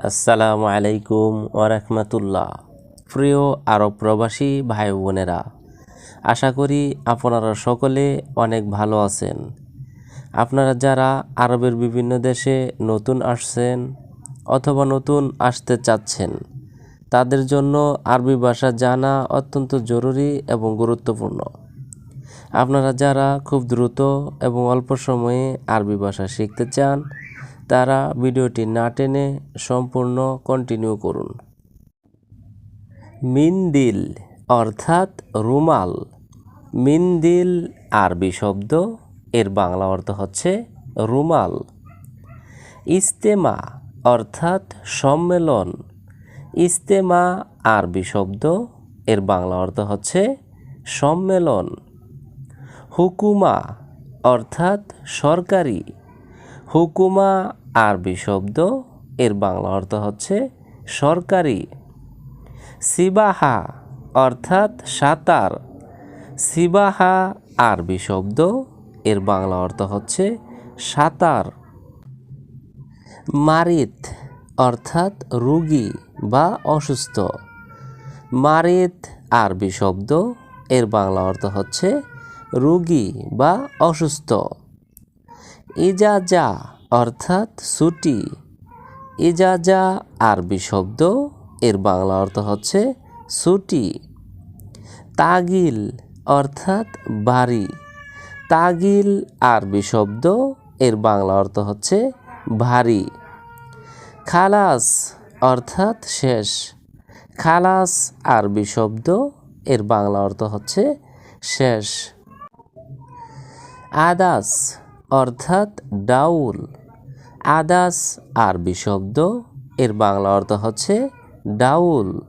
আসসালামু আলাইকুম ওরহমতুল্লাহ প্রিয় আরব প্রবাসী ভাই বোনেরা, আশা করি আপনারা সকলে অনেক ভালো আছেন। আপনারা যারা আরবের বিভিন্ন দেশে নতুন আসছেন অথবা নতুন আসতে চাচ্ছেন, তাদের জন্য আরবি ভাষা জানা অত্যন্ত জরুরি এবং গুরুত্বপূর্ণ। আপনারা যারা খুব দ্রুত এবং অল্প সময়ে আরবি ভাষা শিখতে চান তারা ভিডিওটি না টেনে সম্পূর্ণ কন্টিনিউ করুন। মিনদিল, অর্থাৎ রুমাল। মিনদিল আরবি শব্দ, এর বাংলা অর্থ হচ্ছে রুমাল। ইস্তেমা, অর্থাৎ সম্মেলন। ইস্তেমা আরবি শব্দ, এর বাংলা অর্থ হচ্ছে সম্মেলন। হুকুমা, অর্থাৎ সরকারি। হুকুমা আরবি শব্দ, এর বাংলা অর্থ হচ্ছে সরকারি। সিবাহা অর্থাৎ সাঁতার। সিবাহা আরবি শব্দ, এর বাংলা অর্থ হচ্ছে সাঁতার। মারিত অর্থাৎ রুগী বা অসুস্থ। মারিত আরবি শব্দ, এর বাংলা অর্থ হচ্ছে রুগী বা অসুস্থ। ইজাজা অর্থাৎ ছুটি ইজাজা আরবি শব্দ, এর বাংলা অর্থ হচ্ছে ছুটি তাগিল অর্থাৎ বাড়ি। তাগিল আরবি শব্দ, এর বাংলা অর্থ হচ্ছে ভারী। খালাস অর্থাৎ শেষ। খালাস আরবি শব্দ, এর বাংলা অর্থ হচ্ছে শেষ। আদাস অর্থাৎ ডাউল। আদাস আরবি শব্দ এর বাংলা অর্থ হচ্ছে ডাউল।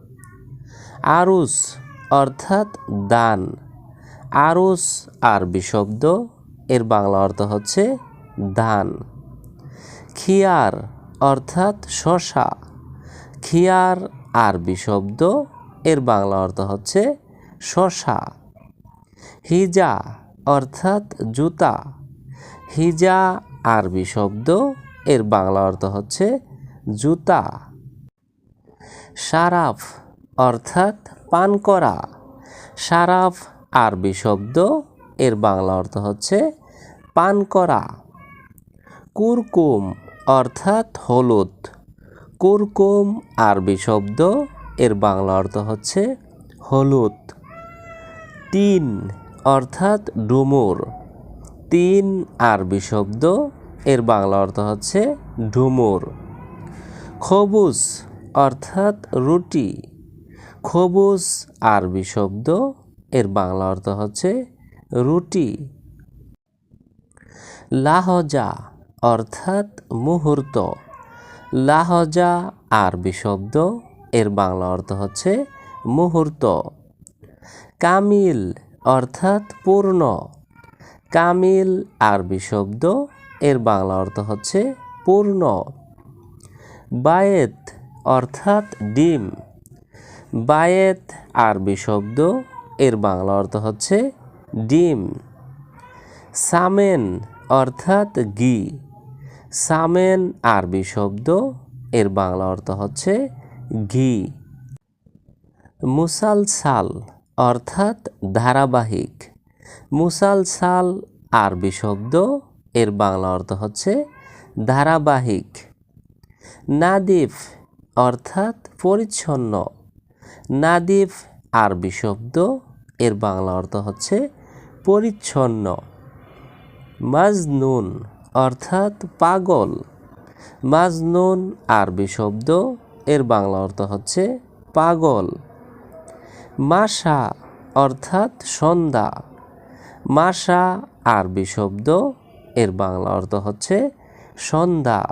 আরুস অর্থাৎ দান। আরুস আরবি শব্দ এর বাংলা অর্থ হচ্ছে দান। খিয়ার অর্থাৎ শশা। খিয়ার আরবি শব্দ এর বাংলা অর্থ হচ্ছে শশা। হিজা অর্থাৎ জুতা। হিজা আরবি শব্দ এর বাংলা অর্থ হচ্ছে জুতা। সারাফ অর্থাৎ পান করা। সারাফ আরবি শব্দ, এর বাংলা অর্থ হচ্ছে পান করা। কুরকুম অর্থাৎ হলুদ। কুরকুম আরবি শব্দ, এর বাংলা অর্থ হচ্ছে হলুদ। তিন অর্থাৎ ডুমুর। তিন আরবি শব্দ এর বাংলা অর্থ হচ্ছে ডুমুর। খবুজ অর্থাৎ রুটি। খবুজ আরবি শব্দ, এর বাংলা অর্থ হচ্ছে রুটি। লাহজা অর্থাৎ মুহূর্ত। লাহজা আরবি শব্দ, এর বাংলা অর্থ হচ্ছে মুহূর্ত। কামিল অর্থাৎ পূর্ণ। কামিল আরবি শব্দ এর বাংলা অর্থ হচ্ছে পূর্ণ। বায়েত অর্থাৎ ডিম। বায়েত আরবি শব্দ, এর বাংলা অর্থ হচ্ছে ডিম। সামেন অর্থাৎ ঘি। সামেন আরবি শব্দ, এর বাংলা অর্থ হচ্ছে ঘি। মুসালসাল অর্থাৎ ধারাবাহিক। মুসালসাল আরবি শব্দ এর বাংলা অর্থ হচ্ছে ধারাবাহিক। নাদিফ অর্থাৎ পরিচ্ছন্ন। নাদিফ আরবি শব্দ, এর বাংলা অর্থ হচ্ছে পরিচ্ছন্ন। মাজনুন অর্থাৎ পাগল। মাজনুন আরবি শব্দ, এর বাংলা অর্থ হচ্ছে পাগল। মাসা অর্থাৎ সন্ধ্যা। মাসা আরবি শব্দ এর বাংলা অর্থ হচ্ছে সন্ধ্যা।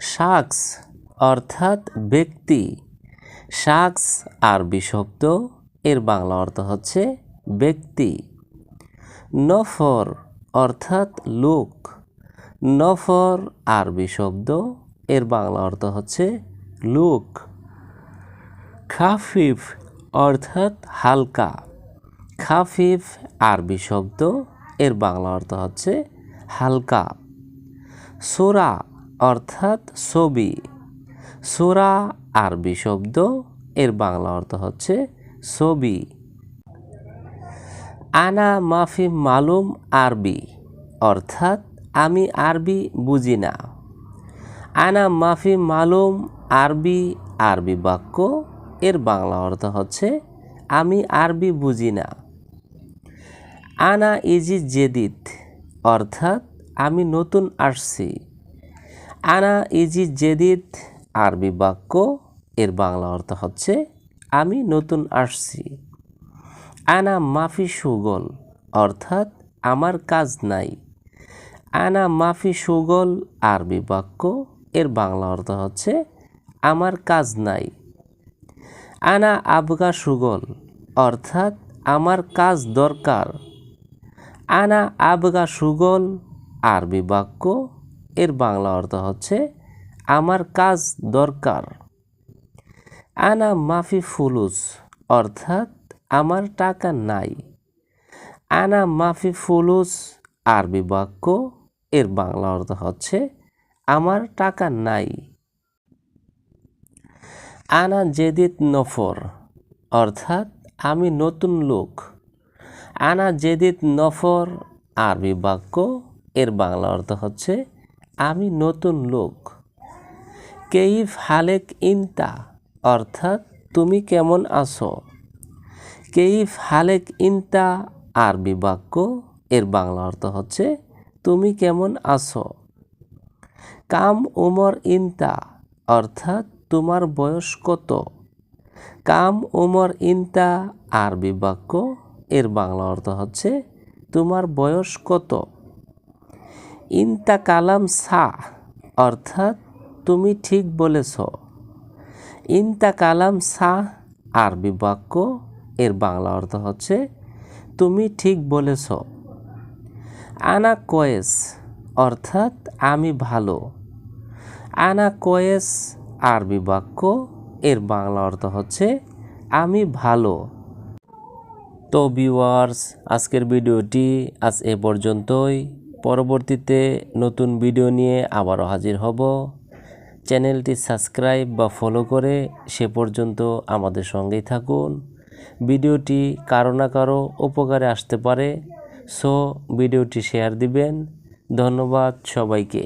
শাকস অর্থাৎ ব্যক্তি। শাকস আরবি শব্দ এর বাংলা অর্থ হচ্ছে ব্যক্তি। নফর অর্থাৎ লোক। নফর আরবি শব্দ এর বাংলা অর্থ হচ্ছে লোক। খাফিফ অর্থাৎ হালকা। খাফিফ আরবি শব্দ এর বাংলা অর্থ হচ্ছে হালকা। সোরা অর্থাৎ ছবি। সুরা আরবি শব্দ, এর বাংলা অর্থ হচ্ছে ছবি। আনা মাফি মালুম আরবি, অর্থাৎ আমি আরবি বুঝি না। আনা মাফি মালুম আরবি আরবি বাক্য, এর বাংলা অর্থ হচ্ছে আমি আরবি বুঝি না। আনা ইজি জেদিদ অর্থাৎ আমি নতুন আসছি। আনা ইজি জেদিদ আরবি বাক্য, এর বাংলা অর্থ হচ্ছে, আমি নতুন আসছি। আনা মাফি সুগল, অর্থাৎ আমার কাজ নাই। আনা মাফি সুগল, আরবি বাক্য, এর বাংলা অর্থ হচ্ছে, আমার কাজ নাই। আনা আবগা সুগল, অর্থাৎ আমার কাজ দরকার। আনা, আবগা, সুগল, আরবি বাক্য। এর বাংলা অর্থ হচ্ছে, আমার কাজ দরকার। আনা মাফি ফুলুস, অর্থাৎ, আমার টাকা নাই। আনা মাফি ফুলুস, আরবি বাক্য। এর বাংলা অর্থ হচ্ছে, আমার টাকা নাই। আনা জেদিত নফর, অর্থাৎ, আমি নতুন লোক। আনা জেদিত নফর আরবি বাক্য, এর বাংলা অর্থ হচ্ছে, আমি নতুন লোক। কেইফ হালেক ইনতা, অর্থাৎ, তুমি কেমন আছো? কেইফ হালেক ইনতা আরবি বাক্য, এর বাংলা অর্থ হচ্ছে, তুমি কেমন আছো? কাম উমর ইনতা, অর্থাৎ, তোমার বয়স কত? কাম উমর ইনতা আরবি বাক্য এর বাংলা অর্থ হচ্ছে, তোমার বয়স কত? ইনতা কালাম সা অর্থাৎ, তুমি ঠিক বলেছ। ইনতা কালাম সা আরবি বাক্য, এর বাংলা অর্থ হচ্ছে, তুমি ঠিক বলেছ। আনা কয়েস অর্থাৎ, আমি ভালো। আনা কয়েস আরবি বাক্য, এর বাংলা অর্থ হচ্ছে, আমি ভালো। তো ভিউয়ার্স আজকের ভিডিওটি আজ এ পর্যন্তই। পরবর্তীতে নতুন ভিডিও নিয়ে আবারও হাজির হব। চ্যানেলটি সাবস্ক্রাইব বা ফলো করে সে পর্যন্ত আমাদের সঙ্গেই থাকুন। ভিডিওটি কারও না কারও উপকারে আসতে পারে। সো ভিডিওটি শেয়ার দিবেন। ধন্যবাদ সবাইকে।